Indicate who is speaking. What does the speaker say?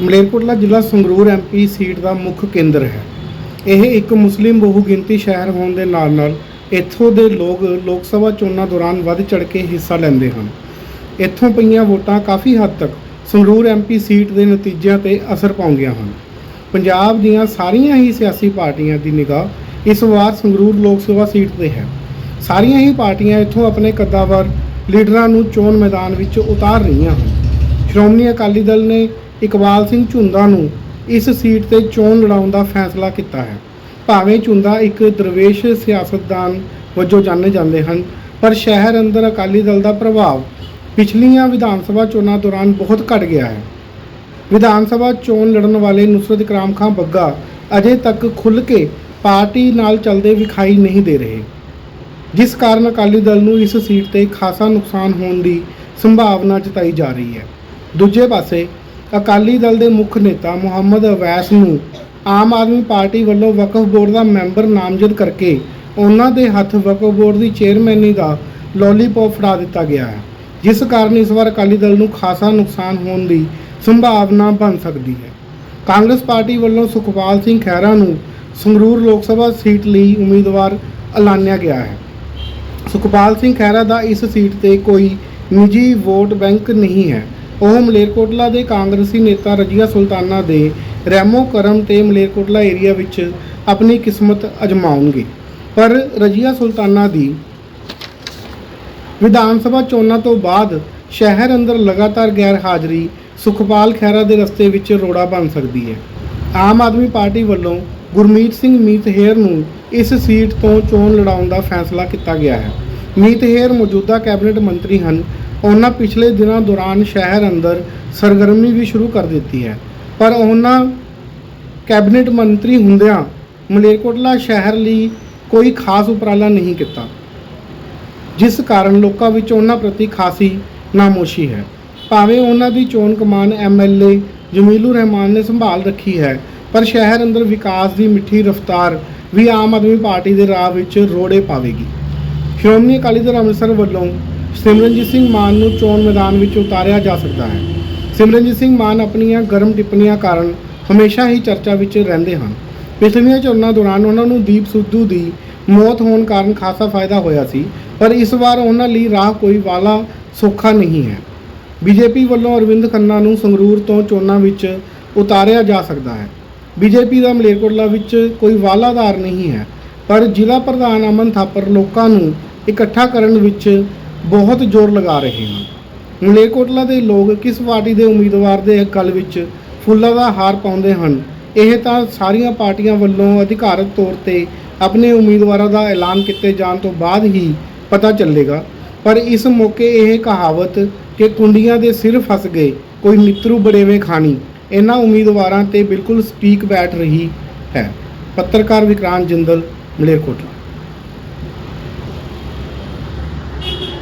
Speaker 1: ਮਲੇਰਕੋਟਲਾ ਜ਼ਿਲ੍ਹਾ Sangrur MP seat ਦਾ ਮੁੱਖ ਕੇਂਦਰ ਹੈ। ਇਹ ਇੱਕ ਮੁਸਲਿਮ ਬਹੁਗਿਣਤੀ ਸ਼ਹਿਰ ਹੋਣ ਦੇ ਨਾਲ-ਨਾਲ ਇੱਥੋਂ ਦੇ ਲੋਕ ਲੋਕ ਸਭਾ ਚੋਣਾਂ ਦੌਰਾਨ ਵੱਧ ਚੜ ਕੇ ਹਿੱਸਾ ਲੈਂਦੇ ਹਨ। ਇੱਥੋਂ ਪਈਆਂ ਵੋਟਾਂ ਕਾਫੀ ਹੱਦ ਤੱਕ ਸੰਗਰੂਰ ਐਮਪੀ ਸੀਟ ਦੇ ਨਤੀਜਿਆਂ ਤੇ ਅਸਰ ਪਾਉਂਦੀਆਂ ਹਨ। ਪੰਜਾਬ ਦੀਆਂ ਸਾਰੀਆਂ ਹੀ ਸਿਆਸੀ ਪਾਰਟੀਆਂ ਦੀ ਨਿਗਾਹ ਇਸ ਵਾਰ ਸੰਗਰੂਰ ਲੋਕ ਸਭਾ ਸੀਟ ਤੇ ਹੈ। ਸਾਰੀਆਂ ਹੀ ਪਾਰਟੀਆਂ ਇੱਥੋਂ ਆਪਣੇ ਕੱਦਾਵਰ ਲੀਡਰਾਂ ਨੂੰ ਚੋਣ ਮੈਦਾਨ ਵਿੱਚ ਉਤਾਰ ਰਹੀਆਂ ਹਨ। ਸ਼੍ਰੋਮਣੀ ਅਕਾਲੀ ਦਲ ਨੇ ਇਕਬਾਲ ਸਿੰਘ ਝੁੰਦਾ ਨੂੰ ਇਸ ਸੀਟ ਤੇ ਚੋਣ ਲੜਾਉਣ ਦਾ ਫੈਸਲਾ ਕੀਤਾ ਹੈ। ਭਾਵੇਂ ਝੁੰਦਾ ਇੱਕ ਦਰਵੇਸ਼ ਸਿਆਸਤਦਾਨ ਵਜੋਂ ਜਾਣੇ ਜਾਂਦੇ ਹਨ, ਪਰ ਸ਼ਹਿਰ ਅੰਦਰ ਅਕਾਲੀ ਦਲ ਦਾ ਪ੍ਰਭਾਵ ਪਿਛਲੀਆਂ ਵਿਧਾਨ ਸਭਾ ਚੋਣਾਂ ਦੌਰਾਨ ਬਹੁਤ ਘਟ ਗਿਆ ਹੈ। ਵਿਧਾਨ ਸਭਾ ਚੋਣ ਲੜਨ ਵਾਲੇ ਨੁਸਰਤ ਇਕਰਾਮ ਖਾਨ ਬੱਗਾ ਅਜੇ ਤੱਕ ਖੁੱਲ੍ਹ ਕੇ ਪਾਰਟੀ ਨਾਲ ਚੱਲਦੇ ਵਿਖਾਈ ਨਹੀਂ ਦੇ ਰਹੇ। ਜਿਸ ਕਾਰਨ ਅਕਾਲੀ ਦਲ ਨੂੰ ਇਸ ਸੀਟ ਤੇ ਖਾਸਾ ਨੁਕਸਾਨ ਹੋਣ ਦੀ ਸੰਭਾਵਨਾ ਜਤਾਈ ਜਾ ਰਹੀ ਹੈ। ਦੂਜੇ ਪਾਸੇ ਅਕਾਲੀ ਦਲ ਦੇ ਮੁੱਖ ਨੇਤਾ ਮੁਹੰਮਦ ਅਵੈਸ ਨੂੰ ਆਮ ਆਦਮੀ ਪਾਰਟੀ ਵੱਲੋਂ ਵਕਫ ਬੋਰਡ ਦਾ ਮੈਂਬਰ ਨਾਮਜ਼ਦ ਕਰਕੇ ਉਹਨਾਂ ਦੇ ਹੱਥ ਵਕਫ ਬੋਰਡ ਦੀ ਚੇਅਰਮੈਨੀ ਦਾ ਲੋਲੀਪੌਪ ਫੜਾ ਦਿੱਤਾ ਗਿਆ ਹੈ, ਜਿਸ ਕਾਰਨ ਇਸ ਵਾਰ ਅਕਾਲੀ ਦਲ ਨੂੰ ਖਾਸਾ ਨੁਕਸਾਨ ਹੋਣ ਦੀ ਸੰਭਾਵਨਾ ਬਣ ਸਕਦੀ ਹੈ। ਕਾਂਗਰਸ ਪਾਰਟੀ ਵੱਲੋਂ ਸੁਖਪਾਲ ਸਿੰਘ ਖਹਿਰਾ ਨੂੰ ਸੰਗਰੂਰ ਲੋਕ ਸਭਾ ਸੀਟ ਲਈ ਉਮੀਦਵਾਰ ਐਲਾਨਿਆ ਗਿਆ ਹੈ। ਸੁਖਪਾਲ ਸਿੰਘ ਖਹਿਰਾ ਦਾ ਇਸ ਸੀਟ ਤੇ ਕੋਈ ਨਿੱਜੀ ਵੋਟ ਬੈਂਕ ਨਹੀਂ ਹੈ। ਉਹ ਮਲੇਰਕੋਟਲਾ ਦੇ ਕਾਂਗਰਸੀ ਨੇਤਾ ਰਜੀਆ ਸੁਲਤਾਨਾ ਦੇ ਰੈਮੋ ਕਰਮ ਤੇ ਮਲੇਰਕੋਟਲਾ ਏਰੀਆ ਵਿੱਚ ਆਪਣੀ ਕਿਸਮਤ ਅਜਮਾਉਣਗੇ। ਪਰ ਰਜੀਆ ਸੁਲਤਾਨਾ ਦੀ ਵਿਧਾਨ ਸਭਾ ਚੋਣਾਂ ਤੋਂ ਬਾਅਦ ਸ਼ਹਿਰ ਅੰਦਰ ਲਗਾਤਾਰ ਗੈਰ ਹਾਜ਼ਰੀ ਸੁਖਪਾਲ ਖਹਿਰਾ ਦੇ ਰਸਤੇ ਵਿੱਚ ਰੋੜਾ ਬਣ ਸਕਦੀ ਹੈ। ਆਮ ਆਦਮੀ ਪਾਰਟੀ ਵੱਲੋਂ ਗੁਰਮੀਤ ਸਿੰਘ ਮੀਤ ਹੇਰ ਨੂੰ ਇਸ ਸੀਟ ਤੋਂ ਚੋਣ ਲੜਾਉਣ ਦਾ ਫੈਸਲਾ ਕੀਤਾ ਗਿਆ ਹੈ। ਮੀਤ ਹੇਰ ਮੌਜੂਦਾ ਕੈਬਨਿਟ ਮੰਤਰੀ ਹਨ ਉਹਨਾਂ ਪਿਛਲੇ ਦਿਨਾਂ ਦੌਰਾਨ ਸ਼ਹਿਰ ਅੰਦਰ ਸਰਗਰਮੀ ਵੀ ਸ਼ੁਰੂ ਕਰ ਦਿੱਤੀ ਹੈ। ਪਰ ਉਹਨਾਂ ਕੈਬਨਿਟ ਮੰਤਰੀ ਹੁੰਦਿਆਂ ਮਲੇਰਕੋਟਲਾ ਸ਼ਹਿਰ ਲਈ ਕੋਈ ਖਾਸ ਉਪਰਾਲਾ ਨਹੀਂ ਕੀਤਾ। ਜਿਸ ਕਾਰਨ ਲੋਕਾਂ ਵਿੱਚ ਉਹਨਾਂ ਪ੍ਰਤੀ ਖਾਸੀ ਨਾਮੋਸ਼ੀ ਹੈ। ਭਾਵੇਂ ਉਹਨਾਂ ਦੀ ਚੋਣ ਕਮਾਨ ਐਮਐਲਏ ਜਮੀਲੂ ਰਹਿਮਾਨ ਨੇ ਸੰਭਾਲ ਰੱਖੀ ਹੈ, ਪਰ ਸ਼ਹਿਰ ਅੰਦਰ ਵਿਕਾਸ ਦੀ ਮਿੱਠੀ ਰਫ਼ਤਾਰ ਵੀ ਆਮ ਆਦਮੀ ਪਾਰਟੀ ਦੇ ਰਾਹ ਵਿੱਚ ਰੋੜੇ ਪਾਵੇਗੀ। ਸ਼੍ਰੋਮਣੀ ਅਕਾਲੀ ਦਲ ਅੰਮ੍ਰਿਤਸਰ ਵੱਲੋਂ ਸਿਮਰਨਜੀਤ ਸਿੰਘ ਮਾਨ ਨੂੰ ਚੋਣ ਮੈਦਾਨ ਵਿੱਚ ਉਤਾਰਿਆ ਜਾ ਸਕਦਾ ਹੈ। ਸਿਮਰਨਜੀਤ ਸਿੰਘ ਮਾਨ ਆਪਣੀਆਂ ਗਰਮ ਟਿੱਪਣੀਆਂ ਕਾਰਨ ਹਮੇਸ਼ਾ ਹੀ ਚਰਚਾ ਵਿੱਚ ਰਹਿੰਦੇ ਹਨ। ਪਿਛਲੀਆਂ ਚੋਣਾਂ ਦੌਰਾਨ ਉਹਨਾਂ ਨੂੰ ਦੀਪ ਸਿੱਧੂ ਦੀ ਮੌਤ ਹੋਣ ਕਾਰਨ ਖਾਸਾ ਫਾਇਦਾ ਹੋਇਆ ਸੀ, ਪਰ ਇਸ ਵਾਰ ਉਹਨਾਂ ਲਈ ਰਾਹ ਕੋਈ ਵਾਲਾ ਸੌਖਾ ਨਹੀਂ ਹੈ। ਬੀਜੇਪੀ ਵੱਲੋਂ ਅਰਵਿੰਦ ਖੰਨਾ ਨੂੰ ਸੰਗਰੂਰ ਤੋਂ ਚੋਣਾਂ ਵਿੱਚ ਉਤਾਰਿਆ ਜਾ ਸਕਦਾ ਹੈ। ਬੀਜੇਪੀ ਦਾ ਮਲੇਰਕੋਟਲਾ ਵਿੱਚ ਕੋਈ ਵਾਲਾ ਆਧਾਰ ਨਹੀਂ ਹੈ, ਪਰ ਜ਼ਿਲ੍ਹਾ ਪ੍ਰਧਾਨ ਅਮਨ ਥਾਪਰ ਲੋਕਾਂ ਨੂੰ ਇਕੱਠਾ ਕਰਨ ਵਿੱਚ ਬਹੁਤ ਜ਼ੋਰ ਲਗਾ ਰਹੇ ਹਨ ਮਲੇਰਕੋਟਲਾ ਦੇ ਲੋਕ ਕਿਸ ਪਾਰਟੀ ਦੇ ਉਮੀਦਵਾਰ ਦੇ ਗੱਲ ਵਿੱਚ ਫੁੱਲਾਂ ਦਾ ਹਾਰ ਪਾਉਂਦੇ ਹਨ, ਇਹ ਤਾਂ ਸਾਰੀਆਂ ਪਾਰਟੀਆਂ ਵੱਲੋਂ ਅਧਿਕਾਰਤ ਤੌਰ ਤੇ ਆਪਣੇ ਉਮੀਦਵਾਰਾਂ ਦਾ ਐਲਾਨ ਕੀਤੇ ਜਾਣ ਤੋਂ ਬਾਅਦ ਹੀ ਪਤਾ ਚੱਲੇਗਾ। ਪਰ ਇਸ ਮੌਕੇ ਇਹ ਕਹਾਵਤ ਕਿ ਕੁੰਡੀਆਂ ਦੇ ਸਿਰ ਫਸ ਗਏ, ਕੋਈ ਮਿੱਤਰੂ ਬੜੇਵੇਂ ਖਾਣੀ, ਇਹਨਾਂ ਉਮੀਦਵਾਰਾਂ ਤੇ ਬਿਲਕੁਲ ਸਪੀਕ ਬੈਠ ਰਹੀ ਹੈ। ਪੱਤਰਕਾਰ ਵਿਕਰਾਂਤ ਜਿੰਦਲ, ਮਲੇਰਕੋਟਲਾ।